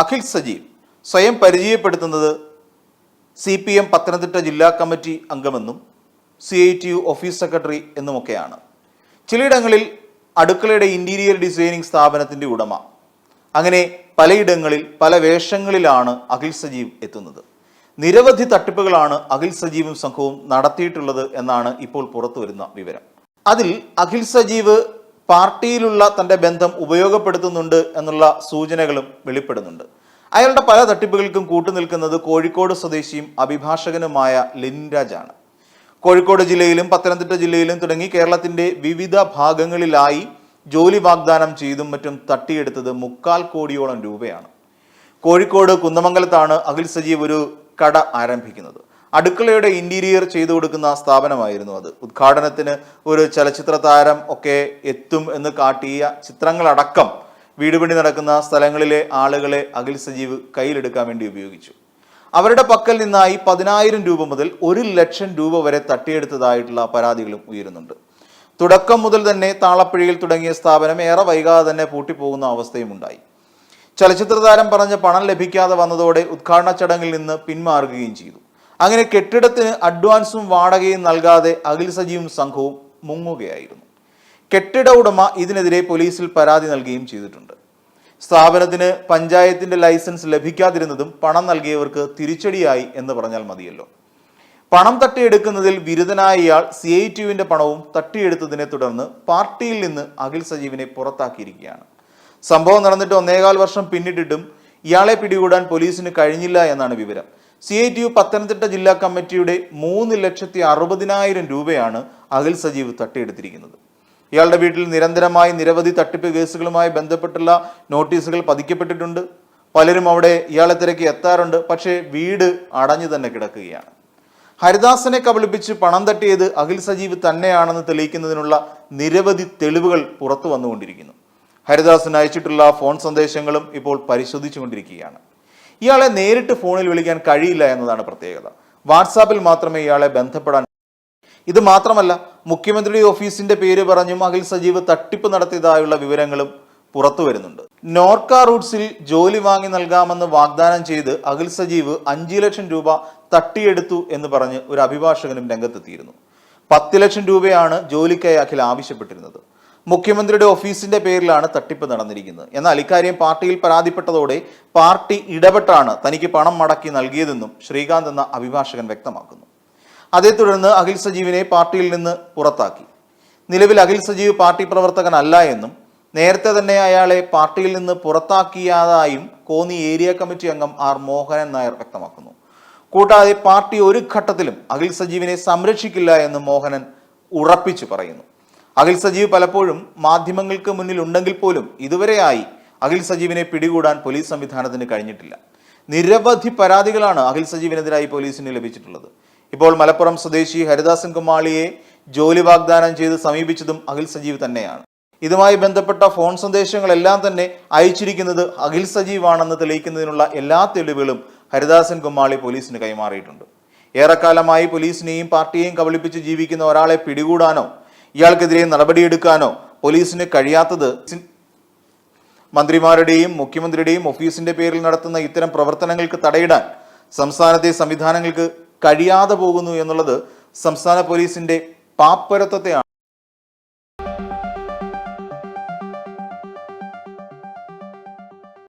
അഖിൽ സജീവ് സ്വയം പരിചയപ്പെടുത്തുന്നത് C P M Pathanamthitta ജില്ലാ committee അംഗമെന്നും C I T U office secretary എന്നുമൊക്കെയാണ്. ചിലയിടങ്ങളിൽ അടുക്കളയുടെ ഇന്റീരിയർ ഡിസൈനിങ് സ്ഥാപനത്തിന്റെ ഉടമ. അങ്ങനെ പലയിടങ്ങളിൽ പല വേഷങ്ങളിലാണ് അഖിൽ സജീവ് എത്തുന്നത്. നിരവധി തട്ടിപ്പുകളാണ് അഖിൽ സജീവും സംഘവും നടത്തിയിട്ടുള്ളത് എന്നാണ് ഇപ്പോൾ പുറത്തു വരുന്ന വിവരം. അതിൽ അഖിൽ സജീവ് പാർട്ടിയിലുള്ള തന്റെ ബന്ധം ഉപയോഗപ്പെടുത്തുന്നുണ്ട് എന്നുള്ള സൂചനകളും വെളിപ്പെടുന്നുണ്ട്. അയാളുടെ പല തട്ടിപ്പുകൾക്കും കൂട്ടുനിൽക്കുന്നത് കോഴിക്കോട് സ്വദേശിയും അഭിഭാഷകനുമായ ലിൻരാജാണ് കോഴിക്കോട് ജില്ലയിലും പത്തനംതിട്ട ജില്ലയിലും തുടങ്ങി കേരളത്തിന്റെ വിവിധ ഭാഗങ്ങളിലായി ജോലി വാഗ്ദാനം ചെയ്തും മറ്റും തട്ടിയെടുത്തത് മുക്കാൽ കോടിയോളം രൂപയാണ്. കോഴിക്കോട് കുന്നമംഗലത്താണ് അഖിൽ സജീവ് ഒരു കട ആരംഭിക്കുന്നത്. അടുക്കളയുടെ ഇന്റീരിയർ ചെയ്തു കൊടുക്കുന്ന സ്ഥാപനമായിരുന്നു അത്. ഉദ്ഘാടനത്തിന് ഒരു ചലച്ചിത്ര താരം ഒക്കെ എത്തും എന്ന് കാട്ടിയ ചിത്രങ്ങളടക്കം വീട് പണി നടക്കുന്ന സ്ഥലങ്ങളിലെ ആളുകളെ അഖിൽ സജീവ് കയ്യിലെടുക്കാൻ വേണ്ടി ഉപയോഗിച്ചു. അവരുടെ പക്കൽ നിന്നായി പതിനായിരം രൂപ മുതൽ ഒരു ലക്ഷം രൂപ വരെ തട്ടിയെടുത്തതായിട്ടുള്ള പരാതികളും ഉയരുന്നുണ്ട്. തുടക്കം മുതൽ തന്നെ താളപ്പിഴയിൽ തുടങ്ങിയ സ്ഥാപനം ഏറെ വൈകാതെ തന്നെ പൂട്ടിപ്പോകുന്ന അവസ്ഥയും ഉണ്ടായി. ചലച്ചിത്ര താരം പറഞ്ഞ പണം ലഭിക്കാതെ വന്നതോടെ ഉദ്ഘാടന ചടങ്ങിൽ നിന്ന് പിന്മാറുകയും ചെയ്തു. അങ്ങനെ കെട്ടിടത്തിന് അഡ്വാൻസും വാടകയും നൽകാതെ അഖിൽ സജീവും സംഘവും മുങ്ങുകയായിരുന്നു. കെട്ടിട ഉടമ ഇതിനെതിരെ പോലീസിൽ പരാതി നൽകുകയും ചെയ്തിട്ടുണ്ട്. സ്ഥാപനത്തിന് പഞ്ചായത്തിന്റെ ലൈസൻസ് ലഭിക്കാതിരുന്നതും പണം നൽകിയവർക്ക് തിരിച്ചടിയായി എന്ന് പറഞ്ഞാൽ മതിയല്ലോ. പണം തട്ടിയെടുക്കുന്നതിൽ വിരുദ്ധനായ ഇയാൾ സി ഐ ടിയുവിന്റെ പണവും തട്ടിയെടുത്തതിനെ തുടർന്ന് പാർട്ടിയിൽ നിന്ന് അഖിൽ സജീവിനെ പുറത്താക്കിയിരിക്കുകയാണ്. സംഭവം നടന്നിട്ട് ഒന്നേകാൽ വർഷം പിന്നിട്ടിട്ടും ഇയാളെ പിടികൂടാൻ പോലീസിന് കഴിഞ്ഞില്ല എന്നാണ് വിവരം. C I T U Pathanamthitta ജില്ലാ കമ്മിറ്റിയുടെ മൂന്ന് ലക്ഷത്തി അറുപതിനായിരം രൂപയാണ് അഖിൽ സജീവ് തട്ടിയെടുത്തിരിക്കുന്നത്. ഇയാളുടെ വീട്ടിൽ നിരന്തരമായി നിരവധി തട്ടിപ്പ് കേസുകളുമായി ബന്ധപ്പെട്ടുള്ള നോട്ടീസുകൾ പതിക്കപ്പെട്ടിട്ടുണ്ട്. പലരും അവിടെ ഇയാളെ തിരക്കി എത്താറുണ്ട്. പക്ഷേ വീട് അടഞ്ഞു തന്നെ കിടക്കുകയാണ്. ഹരിദാസനെ കബളിപ്പിച്ച് പണം തട്ടിയത് അഖിൽ സജീവ് തന്നെയാണെന്ന് തെളിയിക്കുന്നതിനുള്ള നിരവധി തെളിവുകൾ പുറത്തു വന്നുകൊണ്ടിരിക്കുന്നു. ഹരിദാസൻ അയച്ചിട്ടുള്ള ഫോൺ സന്ദേശങ്ങളും ഇപ്പോൾ പരിശോധിച്ചുകൊണ്ടിരിക്കുകയാണ്. ഇയാളെ നേരിട്ട് ഫോണിൽ വിളിക്കാൻ കഴിയില്ല എന്നതാണ് പ്രത്യേകത. വാട്സാപ്പിൽ മാത്രമേ ഇയാളെ ബന്ധപ്പെടാൻ ഇത് മാത്രമല്ല മുഖ്യമന്ത്രിയുടെ ഓഫീസിന്റെ പേര് പറഞ്ഞും അഖിൽ സജീവ് തട്ടിപ്പ് നടത്തിയതായുള്ള വിവരങ്ങളും പുറത്തു വരുന്നുണ്ട്. നോർക്ക റൂട്ട്സിൽ ജോലി വാങ്ങി നൽകാമെന്ന് വാഗ്ദാനം ചെയ്ത് അഖിൽ സജീവ് അഞ്ചു ലക്ഷം രൂപ തട്ടിയെടുത്തു എന്ന് പറഞ്ഞ് ഒരു അഭിഭാഷകനും രംഗത്തെത്തിയിരുന്നു. പത്ത് ലക്ഷം രൂപയാണ് ജോലിക്കായി അഖിൽ ആവശ്യപ്പെട്ടിരുന്നത്. മുഖ്യമന്ത്രിയുടെ ഓഫീസിന്റെ പേരിലാണ് തട്ടിപ്പ് നടന്നിരിക്കുന്നത്. എന്നാൽ ഇക്കാര്യം പാർട്ടിയിൽ പരാതിപ്പെട്ടതോടെ പാർട്ടി ഇടപെട്ടാണ് തനിക്ക് പണം മടക്കി നൽകിയതെന്നും ശ്രീകാന്ത് എന്ന അഭിഭാഷകൻ വ്യക്തമാക്കുന്നു. അതേ തുടർന്ന് അഖിൽ സജീവിനെ പാർട്ടിയിൽ നിന്ന് പുറത്താക്കി. നിലവിൽ അഖിൽ സജീവ് പാർട്ടി പ്രവർത്തകനല്ല എന്നും നേരത്തെ തന്നെ അയാളെ പാർട്ടിയിൽ നിന്ന് പുറത്താക്കിയതായും കോന്നി ഏരിയ കമ്മിറ്റി അംഗം ആർ മോഹനൻ നായർ വ്യക്തമാക്കുന്നു. കൂടാതെ പാർട്ടി ഒരു ഘട്ടത്തിലും അഖിൽ സജീവിനെ സംരക്ഷിക്കില്ല എന്ന് മോഹനൻ ഉറപ്പിച്ചു പറയുന്നു. അഖിൽ സജീവ് പലപ്പോഴും മാധ്യമങ്ങൾക്ക് മുന്നിൽ ഉണ്ടെങ്കിൽ പോലും ഇതുവരെയായി അഖിൽ സജീവിനെ പിടികൂടാൻ പോലീസ് സംവിധാനത്തിന് കഴിഞ്ഞിട്ടില്ല. നിരവധി പരാതികളാണ് അഖിൽ സജീവിനെതിരായി പോലീസിന് ലഭിച്ചിട്ടുള്ളത്. ഇപ്പോൾ മലപ്പുറം സ്വദേശി ഹരിദാസൻ കുമാളിയെ ജോലി വാഗ്ദാനം ചെയ്ത് സമീപിച്ചതും അഖിൽ സജീവ് തന്നെയാണ്. ഇതുമായി ബന്ധപ്പെട്ട ഫോൺ സന്ദേശങ്ങളെല്ലാം തന്നെ അയച്ചിരിക്കുന്നത് അഖിൽ സജീവാണെന്ന് തെളിയിക്കുന്നതിനുള്ള എല്ലാ തെളിവുകളും ഹരിദാസൻ കുമാളി പോലീസിന് കൈമാറിയിട്ടുണ്ട്. ഏറെക്കാലമായി പോലീസിനെയും പാർട്ടിയെയും കബളിപ്പിച്ച് ജീവിക്കുന്ന ഒരാളെ പിടികൂടാനോ ഇയാൾക്കെതിരെ നടപടിയെടുക്കാനോ പോലീസിന് കഴിയാത്തത് മന്ത്രിമാരുടെയും മുഖ്യമന്ത്രിയുടെയും ഓഫീസിന്റെ പേരിൽ നടത്തുന്ന ഇത്തരം പ്രവർത്തനങ്ങൾക്ക് തടയിടാൻ സംസ്ഥാനത്തെ സംവിധാനങ്ങൾക്ക് കഴിയാതെ പോകുന്നു എന്നുള്ളത് സംസ്ഥാന പോലീസിന്റെ പാപ്പരത്വത്തെയാണ്.